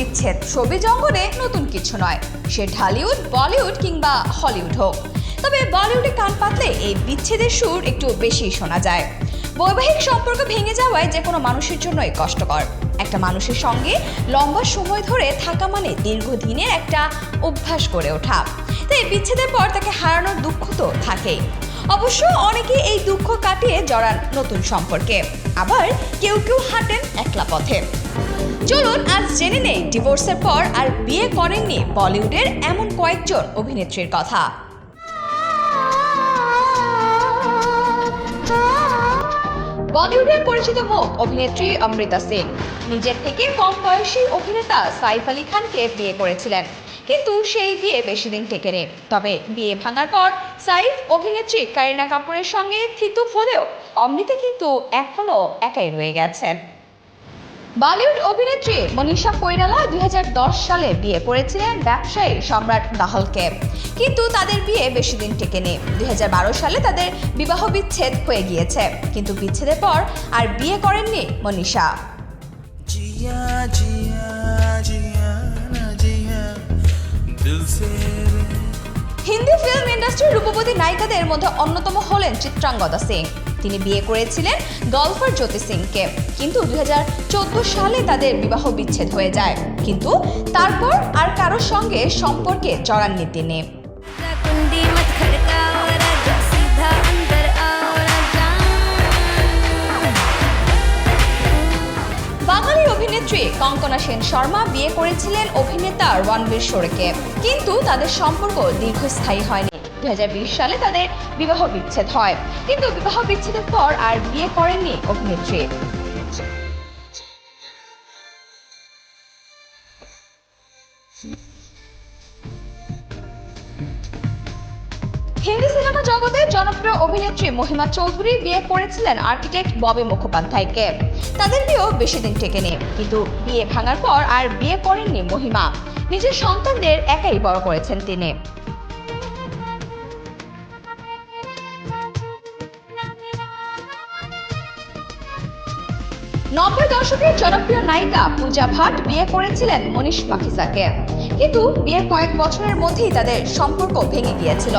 বিচ্ছেদ। ছবি জঙ্গলে নতুন কিছু নয়। সে ঢালিউড, বলিউড কিংবা হলিউড হোক। তবে বলিউডে কান পাতলে এই বিচ্ছেদের সুর একটু বেশি শোনা যায়। বৈবাহিক সম্পর্ক ভেঙে যাওয়ায় যে কোনো মানুষের জন্যই কষ্টকর। একটা মানুষের সঙ্গে লম্বা সময় ধরে থাকা মানে দীর্ঘদিনের একটা অভ্যাস গড়ে ওঠা। তাই বিচ্ছেদের পর তাকে হারানোর দুঃখ তো থাকেই। অবশ্য অনেকে এই দুঃখ কাটিয়ে জড়ান নতুন সম্পর্কে। আবার কেউ কেউ হাঁটেন একলা পথে। চলুন, আজ জেনে নেই ডিভোর্সের পর আর বিয়ে করেননি বলিউডের এমন কয়েকজন অভিনেত্রীর কথা। বলিউডের পরিচিত মুখ অভিনেত্রী অমৃতা সিং নিজের থেকে কম বয়সী অভিনেতা সাইফ আলী খানকে বিয়ে করেছিলেন। কিন্তু সেই বিয়ে বেশি দিন টেকেনি। তবে বিয়ে ভাঙার পর সাইফ অভিনেত্রী কারিনা কাপুরের সঙ্গে থিতু হলেও অমৃতা কিন্তু এখনও একাই রয়ে গেছেন। বলিউড অভিনেত্রী মনীষা কৈরালা দুই হাজার দশ সালে বিয়ে করেছিলেন ব্যবসায়ী সম্রাট দাহলকে কিন্তু তাদের বিয়ে বেশি দিন টেকেনি। দুই হাজার বারো সালে তাদের বিবাহ বিচ্ছেদ হয়ে গিয়েছে। কিন্তু বিচ্ছেদের পর আর বিয়ে করেননি মনীষা। জিয়া জিয়া জিয়া হিন্দি ফিল্ম ইন্ডাস্ট্রির রূপবতী নায়িকাদের মধ্যে অন্যতম হলেন চিত্রাঙ্গদা সিং। তিনি বিয়ে করেছিলেন গল্ফার জ্যোতি সিংকে। কিন্তু দুই হাজার চোদ্দ সালে তাদের বিবাহ বিচ্ছেদ হয়ে যায়। কিন্তু তারপর আর কারোর সঙ্গে সম্পর্কে জড়াননি তিনি। অভিনেত্রী কঙ্কনা সেন শর্মা বিয়ে করেছিলেন অভিনেতা রণবীর শোরকে কিন্তু তাদের সম্পর্ক দীর্ঘস্থায়ী হয়নি। দুই হাজার বিশ সালে তাদের বিবাহ বিচ্ছেদ হয়। কিন্তু বিবাহ বিচ্ছেদের পর আর বিয়ে করেননি অভিনেত্রী। হিন্দি সিনেমা জগতে জনপ্রিয় অভিনেত্রী মহিমা চৌধুরী বিয়ে করেছিলেন আর্কিটেক্ট ববি মুখোপাধ্যায়কে। তাদের বিয়েও বেশি দিন টেকেনি, কিন্তু বিয়ে ভাঙার পর আর বিয়ে করেননি মহিমা। নিজের সন্তানদের একাই বড় করেছেন তিনি। নব্বই দশকের জনপ্রিয় নায়িকা পূজা ভাট বিয়ে করেছিলেন মনীষ মাখিসাকে কিন্তু বিয়ের কয়েক বছরের মধ্যেই তাদের সম্পর্ক ভেঙে গিয়েছিল।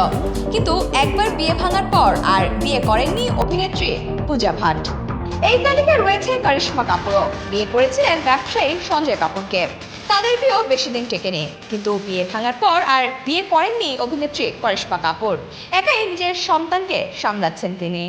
কিন্তু একবার বিয়ে ভাঙার পর আর বিয়ে করেননি অভিনেত্রী পূজা ভাট। এই তালিকায় রয়েছে কারিশ্মা কাপুরও। বিয়ে করেছিলেন ব্যবসায়ী সঞ্জয় কাপুরকে। তাদের বিয়েও বেশি দিন টেকেনি। কিন্তু বিয়ে ভাঙার পর আর বিয়ে করেননি অভিনেত্রী করিশ্মা কাপুর। একাই নিজের সন্তানকে সামলাচ্ছেন তিনি।